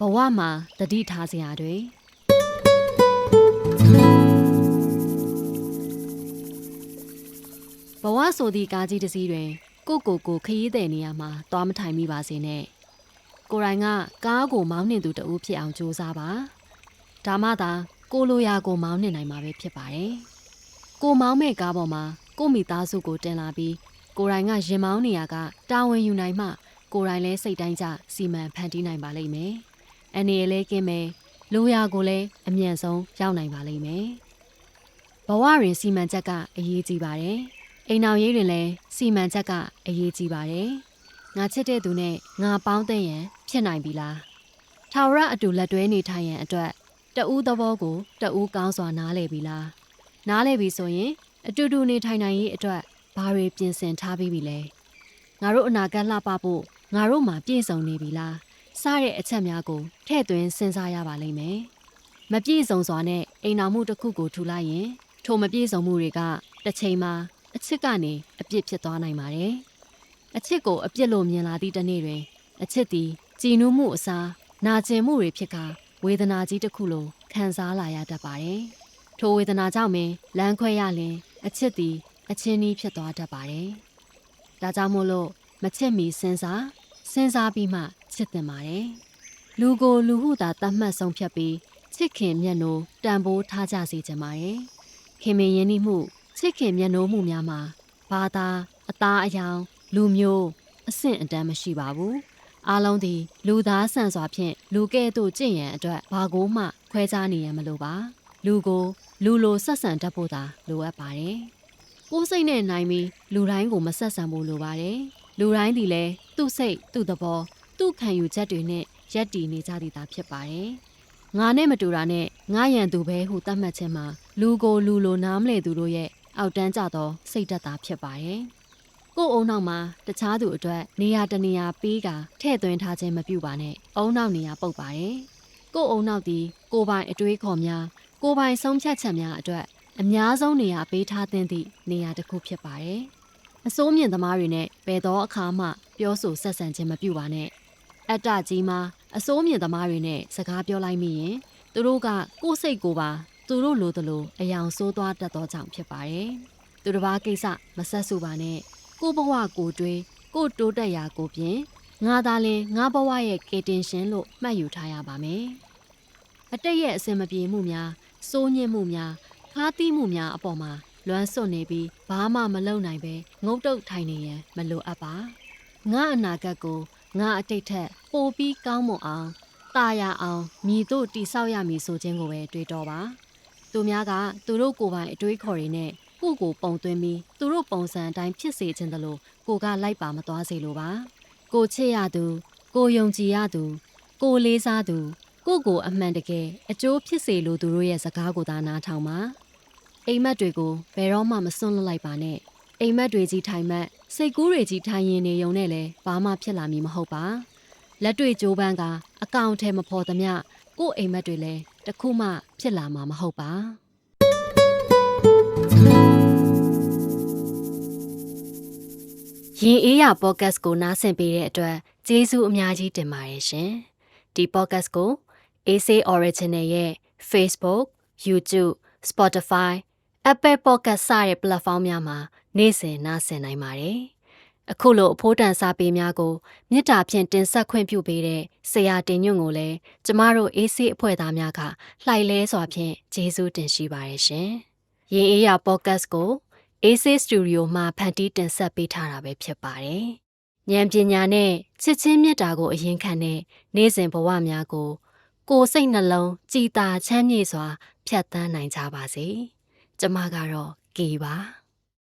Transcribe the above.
ဘဝမှာတတိထားစရာတွေဘဝဆိုသည့်ကားကြီးတစ်စီးတွင် ကိုကိုကိုခရီးသည်နေရာမှာသွားမထိုင်မိပါစေနဲ့ကိုရိုင်းကကားကိုမောင်းနှင်သူတဦးဖြစ်အောင်ကြိုးစားပါဒါမှသာကိုလိုရာကိုမောင်းနှင်နိုင်မှာပဲဖြစ်ပါတယ်ကိုမောင်းမဲ့ကားပေါ်မှာကိုမိသားစုကိုတင်လာပြီးကိုရိုင်းကရင်မောင်းနေရကတာဝန်ယူနိုင်မှကိုရိုင်းလဲစိတ်တိုင်းကြစီမံဖန်တီးနိုင်ပါလိမ့်မယ်။ အနေရလဲကင်းမယ်။လိုရာကိုလည်းအမြန်ဆုံးရောက်နိုင်ပါလိမ့်မယ်။ဘဝတွင်စီမံချက်ကအရေးကြီးပါတယ်။အိမ်အောင်ရေးတွင်လည်းစီမံချက်ကအရေးကြီးပါတယ်။ငါချစ်တဲ့သူနဲ့ငါပေါင်းတဲ့ရန်ဖြစ်နိုင်ပြီလား။ထာဝရအတူလက်တွဲနေထိုင်ရန်အတွက်တဦးသဘောကိုတဦးကောင်းစွာနားလည်ပြီလား။နားလည်ပြီဆိုရင်အတူတူနေထိုင်နိုင်ရေးအတွက်ဘာတွေပြင်ဆင်ထားပြီးပြီလဲ။ငါတို့အနာဂတ်လှပဖို့ငါတို့မှာပြည့်စုံနေပြီလား စတဲ့အချက်များကိုထည့်သွင်းစဉ်းစားရပါလိမ့်မယ်မပြည့်စုံစွာနဲ့အိမ်တော်မှုတစ်ခုကိုထူလိုက်ရင်ထိုမပြည့်စုံမှုတွေကတစ်ချိန်မှာအချစ်ကနေအပြစ်ဖြစ်သွားနိုင်ပါတယ်အချစ်ကိုအပြစ်လို့မြင်လာသည့်တစ်နေ့တွင်အချစ်သည်ကြည်နူးမှုအစားနာကျင်မှုတွေဖြစ်ကာဝေဒနာကြီးတစ်ခုလိုခံစားလာရတတ်ပါတယ်ထိုဝေဒနာကြောင့်ပင်လမ်းခွဲရလင်အချစ်သည်အချင်းကြီးဖြစ်သွားတတ်ပါတယ်ဒါကြောင့်မို့လို့မချစ်မီစဉ်းစား စဉ်းစားပြီးမှချစ်တင်ပါတယ်။လူကိုလူဟုသာတတ်မှတ်ဆုံးဖြတ်ပြီးချစ်ခင်မျက်နှိုးတန်ဖိုးထားကြစေချင်ပါတယ်။ခင်မင်ရင်းနှီးမှုချစ်ခင်မျက်နှိုးမှုများမှာဘာသာအသားအယောင်လူမျိုးအဆင့်အတန်းမရှိပါဘူး။အားလုံးသည်လူသားဆန်စွာဖြင့်လူကဲ့သို့ကြင့်ရန်အတွက်ဘာကိုမှခွဲခြားနေရန်မလိုပါ။လူကိုလူလိုဆက်ဆံတတ်ဖို့သာလိုအပ်ပါတယ်။ကိုယ်စိတ်နဲ့နိုင်ပြီးလူတိုင်းကိုမဆက်ဆံဖို့လိုပါတယ်။ လူတိုင်းဒီလည်းသူ့စိတ်သူ့သဘောသူ့ခံယူချက်တွေနဲ့ရက်တည်နေကြသည်သာဖြစ်ပါတယ်။ငါနဲ့မတူတာနဲ့ငါရန်သူပဲဟုသတ်မှတ်ခြင်းမှာလူကိုလူလိုနားမလည်သူတို့ရဲ့အောက်တန်းကြသောစိတ်ဓာတ်သာဖြစ်ပါတယ်။ကို့အုံနောက်မှာတခြားသူအတွက်နေရာတနေရာပေးကထည့်သွင်းထားခြင်းမပြုပါနဲ့။အုံနောက်နေရာပုတ်ပါတယ်။ကို့အုံနောက်ဒီကိုပိုင်အတွေးခေါ်များကိုပိုင်ဆုံးဖြတ်ချက်များအတွက်အများဆုံးနေရာပေးထားသင့်သည့်နေရာတစ်ခုဖြစ်ပါတယ်။ အစိုးမြင့်သမားတွေနဲ့ဘယ်တော့အခါမှ ပြောဆိုဆက်ဆံခြင်းမပြုပါနဲ့အတ္တကြီးမှာအစိုးမြင့်သမားတွေနဲ့စကားပြောလိုက်မိရင်သူတို့ကကိုယ်စိတ်ကိုပါသူတို့လိုသလိုအယောင်ဆိုးသွားတတ်သောကြောင့်ဖြစ်ပါတယ်သူတစ်ပါးကိစ္စမဆက်စုပါနဲ့ကိုဘဝကိုတွေးကိုတိုးတက်ရာကိုပြင်ငါသာလင်ငါဘဝရဲ့ကေတင်ရှင်လို့မှတ်ယူထားရပါမယ်အတိတ်ရဲ့အစင်မပြေမှုများစိုးညစ်မှုများခါးသီးမှုများအပေါ်မှာ လွမ်းစွတ်နေပြီးဘာမှမလုပ်နိုင်ပဲငုတ်တုတ်ထိုင်နေရန်မလိုအပ်ပါငါအနာဂတ်ကိုငါအတိတ်ထက်ပိုပြီးကောင်းမွန်အောင်ตาရအောင်မြည်တို့တိဆောက်ရမည်ဆိုခြင်းကိုပဲတွေးတော့ပါသူများကသူတို့ကိုယ်ပိုင်အတွေးခေါ်တွေနဲ့ကိုကိုပုံသွင်းပြီးသူတို့ပုံစံအတိုင်းဖြစ်စေခြင်းတလို့ကိုကလိုက်ပါမသွားစေလိုပါကိုချစ်ရသူ ကိုယုံကြည်ရသူ ကိုလေးစားသူ ကိုကိုအမှန်တကယ်အကျိုးဖြစ်စေလိုသူတို့ရဲ့စကားကိုသာနားထောင်ပါ အိမ်မက်တွေကိုဘယ်တော့မှမစွန့်လွတ်လိုက်ပါနဲ့အိမ်မက်တွေကြီးထိုင်မက်စိတ်ကူးတွေကြီးထိုင်ရင်နေုံနဲ့လဲဘာမှဖြစ်လာမည်မဟုတ်ပါလက်တွေ့ကြိုးပမ်းကအကောင့်ထဲမဖော်သမျှကို့အိမ်မက်တွေလဲတခုမှဖြစ်လာမှာမဟုတ်ပါရင်အေးရပေါ့ကတ်ကိုနားဆင်ပေးတဲ့အတွက်ကျေးဇူးအများကြီးတင်ပါတယ်ရှင်ဒီပေါ့ကတ်ကို AC Original ရဲ့ Facebook, YouTube, Spotify, Apple Podcast စတဲ့ platform များမှာနေ့စဉ်နားဆင်နိုင်ပါတယ်။အခုလိုအဖိုးတန်စာပေများကိုမေတ္တာဖြင့်တင်ဆက်ခွင့်ပြုပေးတဲ့ဆရာတင်ညွန့်ကိုလည်းကျမတို့ AC အဖွဲ့သားများကလှိုက်လဲစွာဖြင့်ကျေးဇူးတင်ရှိပါတယ်ရှင်။ရင်အေးရ podcast ကို AC Studio မှာဖန်တီးတင်ဆက်ပေးထားတာပဲဖြစ်ပါတယ်။ဉာဏ်ပညာနဲ့ချစ်ချင်းမေတ္တာကိုအရင်ခံတဲ့နေ့စဉ်ဘဝများကိုကိုယ်စိတ်နှလုံးကြည်သာချမ်းမြေ့စွာဖြတ်သန်းနိုင်ကြပါစေ။ ကျမကတော့ကေပါ